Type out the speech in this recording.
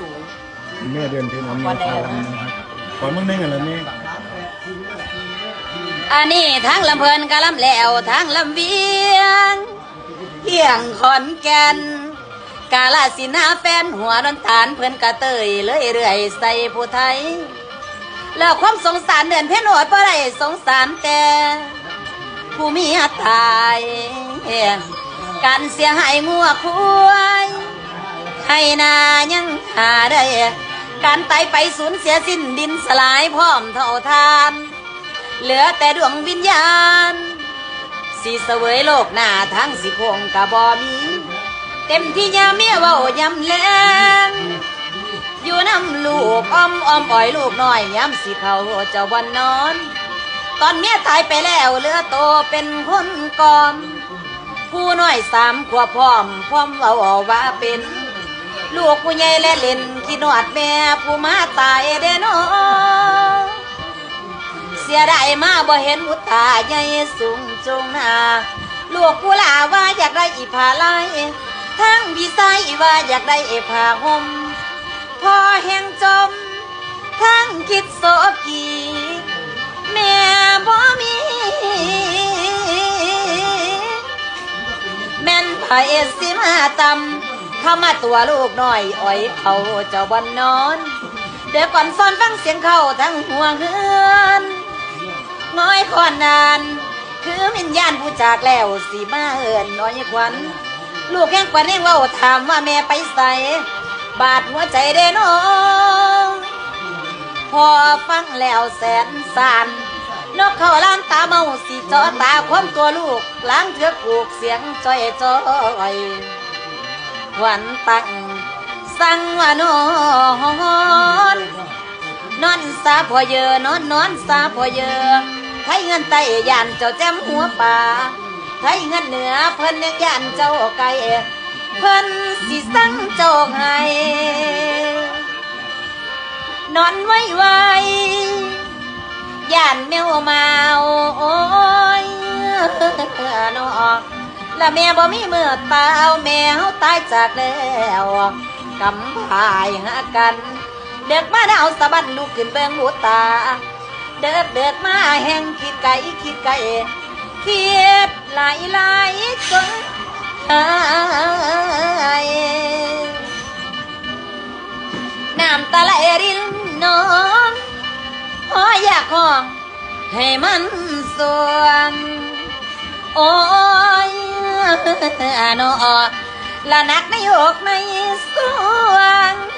สูง แม่เดินเทน้ำเงินพาลำนะครับก่อนมึงนึงอะไรนี่อันนี้ทั้งลำเพลินกะลำแล้วทั้งลำเวียงเฮียงขอนแก่นกาลาสินาแฟนหัวดอนฐานเพื่อนกะเตยเลยเรื่อยใส่ผู้ไทย แล้วความสงสารเดือนเพ่นโอดเพราะไรสงสารแต่ผู้มีอัตาย การเสียหายงัวควาย ให้นายังหาได้ การตายไปสูญเสียสิ้นดินสลายพร้อมเท่าทาน เหลือแต่ดวงวิญญาณ สีเสวยโลกหน้าทั้งสิพงกะบอมี เต็มที่ยามเมียเว้ายำแลงอยู่น้ำลูกอ้อมอ้อมอ่อยลูกน้อยย้ำสิเขาเจ้าวันนอน ตอนเมียตายไปแล้วเหลือโตเป็นคนก่อนผู้น้อยสามขวบพร้อมพร้อมเอาว่าเป็น ลูกผู้ใหญ่และเล่นขี้นวดแม่ผู้มาตายเด้อนอเสียดายมาบ่เห็นมุตาใหญ่สูงจงนาลูกผู้ลาว่าอยากได้อีผาลายทั้งพี่ชายว่าอยากได้เอผาห่มพอแห่งจม ทั้งคิดโศกีแม่บ่มีแม่นไผสิมาตำ เข้ามาตัวลูกน้อยอ้อยเขาเจ้าบอนนอน เดี๋ยวก่อนซ่อนฟังเสียงเขาทั้งห่วงเฮือนน้อยคอนนาน คือวิญญาณผู้จากแล้วสิมาเอินน้อยควันลูกแข้งกว่านี้ว่าถามว่าแม่ไปใส่บาดหัวใจเด้นองพอฟังแล้วแสนสานนกเขาล้านตาเมาสีจอตาความตัวลูกล้างเถือกผูกเสียงจ้อยจอย วันตั้งสั่งว่านอนนอนสาพอเยอนอนนอนสาพอเยอไทยเงินไตยานเจ้าแจมหัวป่าไทยเงินเหนือเพิ่นยังยานเจ้าไก่เพิ่นสิสั่งโจกให้นอนไว้ไว้ย่านแมวมา และแม่บ่มีมือเปล่าแม่เฮาตายจากแล้วกำพายหากัน เด็กมาดาวสะบันลูกขึ้นเบิ่งหูตา เด็กเด็กมาแห่งคิดไกลคิดไกลคิดหลายหลายจนน้ำตาไหลรินนองพออยากห้องให้มันสวงโอ้ย อนอละนักในอกในสวง